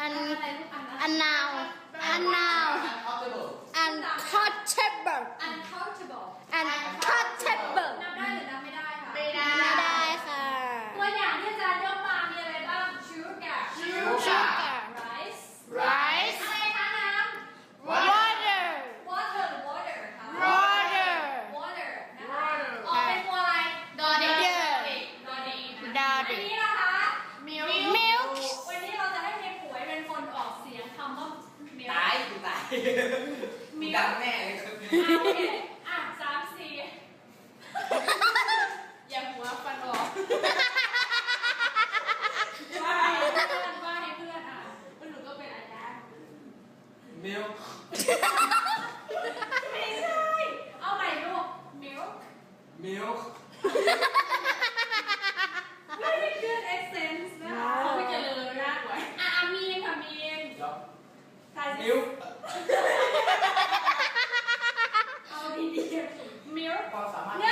and and อะไรลูกอัน and now and now and comfortable uncountable and comfortable นับได้หรือนับไม่ได้คะ ไม่ได้ ไม่ได้ค่ะ ตัวอย่างที่อาจารย์ยกมามีอะไรบ้าง sugar sugar rice rice อะไรคะน้ำ water water หรือ water คะ water water นะคะ water ออกเป็นตัวอะไร ดอเด็ก ดอดีนะ ดอ อั เด็ น ก นี้ล่ะคะ milk milk วันนี้เราจะให้เทป่วยเป็นคนออกเสียงคำว่า milk ตายกูตาย มีดังแน่เลยครับอะโอเคอะสามสี่อย่าหัวฟันออกว่าให้เพื่อนว่าให้เพื่อนอะแล้วหนูก็เป็นอาจารย์มิลไม่ใช่ เอาใหม่ลูก milk มิล very good accent นะคะ เขาไม่เจริญยากกว่า อะอะมีนค่ะมีน จ๊อบ ทายสิ มิลเอาดีๆ milk ความสามารถเนื่อง